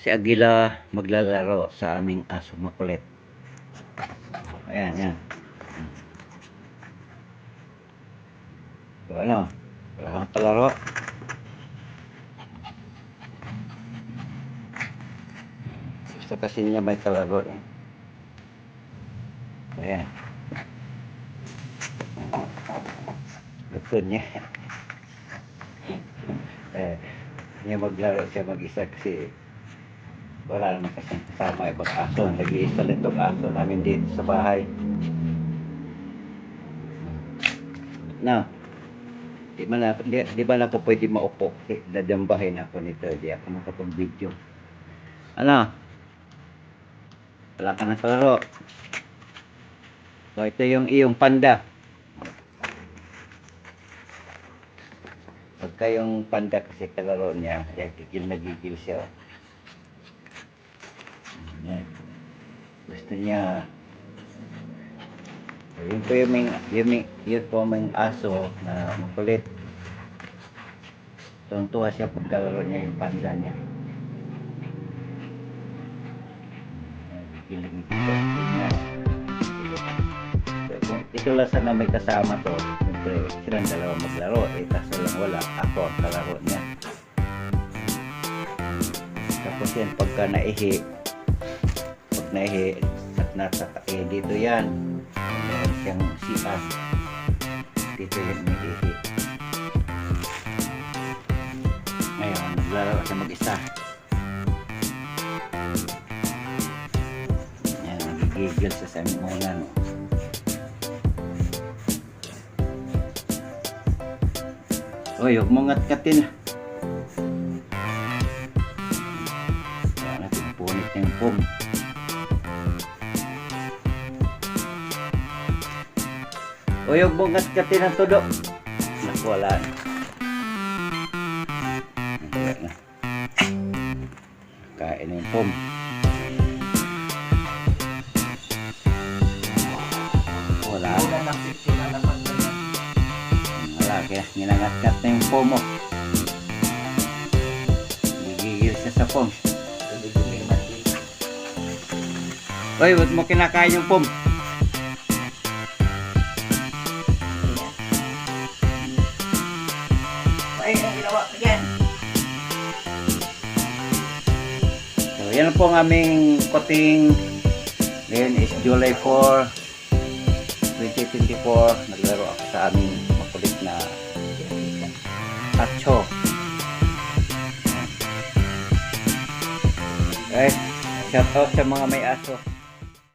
si Agila maglalaro sa aming aso makulit. Ayan, yan. So, ano? Wala kang palaro. Gusto kasi niya may kalaro eh. Ayan. Gusto niya. eh, niya maglaro siya mag-isa kasi wala naman kasi kasama ibang aso. Nag-iisa lang itong aso namin dito sa bahay. Na, di man ako, di, di ba na ako pwede maupo? Dadambahin ako nito. Di ako nakapag-video. Ano? Wala ka ng kalaro. So, ito yung iyong panda. Pagka yung panda kasi kalaro niya, yan, gigil na gigil siya. Yan. Gusto niya. Yun po yung, yung, yun po yung aso na makulit. Tuntua siya pag kalaro niya yung panda niya. Ganyan. So, kung ito lang sana may kasama to, siyempre silang dalawa maglaro, eh kaso lang wala, ako ang kalaro niya. Tapos yan, pagka naihi, naihi, at nasa, eh dito yan, meron siyang siya, dito yan naihi. Ngayon, naglalaro siya mag-isa. Yan, nagigigil sa semimulan. Uy, huwag mong ngat-katin. Kaya natin punit yung pum. Uy, huwag mong ngat-katin ang tudo. Naku, wala. Wala na. Kain yung pum. Wala. Wala, kaya ninangat-ngat na yung pomo. Gigigil siya sa pom. Uy, ba't mo kinakain yung pom? Ay, ang ginawa ko. So, yan po ang aming kuting. Ngayon is July 4, 2024. Naglaro ako sa aming makulit na tacho. Eh, shout out sa mga may aso.